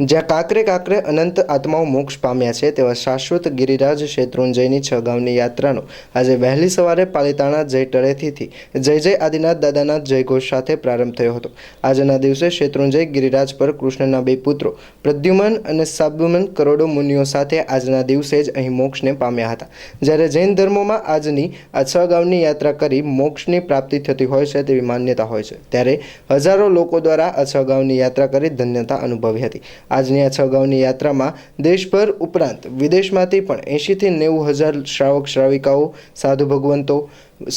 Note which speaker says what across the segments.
Speaker 1: જ્યાં કાંકરે કાંકરે અનંત આત્માઓ મોક્ષ પામ્યા છે, તેવા શાશ્વત ગિરિરાજ શેત્રુંજયની છ ગામની યાત્રાનો આજે વહેલી સવારે પાલિતાણા જય ટળેથીથી જય જય આદિનાથ દાદાનાથ જયઘોષ સાથે પ્રારંભ થયો હતો. આજના દિવસે શેત્રુંજય ગિરિરાજ પર કૃષ્ણના બે પુત્રો પ્રદ્યુમન અને સાબુમન કરોડો મુનિઓ સાથે આજના દિવસે જ અહીં મોક્ષને પામ્યા હતા. જ્યારે જૈન ધર્મોમાં આજની આ છ ગામની યાત્રા કરી મોક્ષની પ્રાપ્તિ થતી હોય છે તેવી માન્યતા હોય છે. ત્યારે હજારો લોકો દ્વારા આ છ ગામની યાત્રા કરી ધન્યતા અનુભવી હતી. આજની આ છ ગાઉની યાત્રામાં દેશભર ઉપરાંત વિદેશમાંથી પણ એંશીથી નેવું હજાર શ્રાવક શ્રાવિકાઓ, સાધુ ભગવંતો,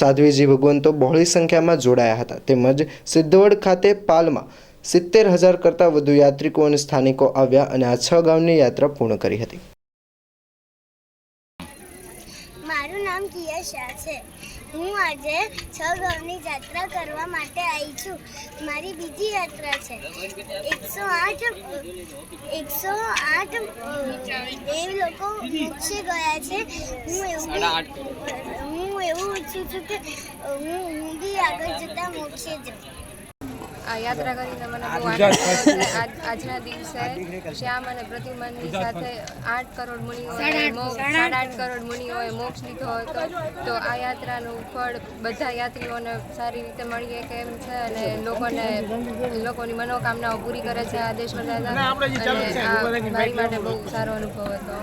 Speaker 1: સાધ્વીજી ભગવંતો બહોળી સંખ્યામાં જોડાયા હતા. તેમજ સિદ્ધવડ ખાતે પાલમાં સિત્તેર હજાર કરતાં વધુ યાત્રિકો અને સ્થાનિકો આવ્યા અને આ છ ગામની યાત્રા પૂર્ણ કરી હતી.
Speaker 2: મારું નામ કિયા શાહ છે. હું આજે છ ગામની યાત્રા કરવા માટે આવી છું. મારી બીજી યાત્રા છે. એકસો આઠ એકસો આઠ એ લોકો મોક્ષે ગયા છે. હું એવું હું એવું ઈચ્છું છું કે હું હું બી આગળ જતા મોક્ષે જાઉં.
Speaker 3: આ યાત્રા કરીને મને બહુ આનંદ આજના દિવસે શ્યામ અને પ્રતિમાની સાથે આઠ કરોડ મુનિઓ મોક્ષ સાડા આઠ કરોડ મુનિઓએ મોક્ષ લીધો હતો. તો આ યાત્રાનું ફળ બધા યાત્રીઓને સારી રીતે મળીએ કેમ છે અને લોકોને લોકોની મનોકામનાઓ પૂરી કરે છે આ દેશ દાદા અને મારી માટે બહુ સારો અનુભવ હતો.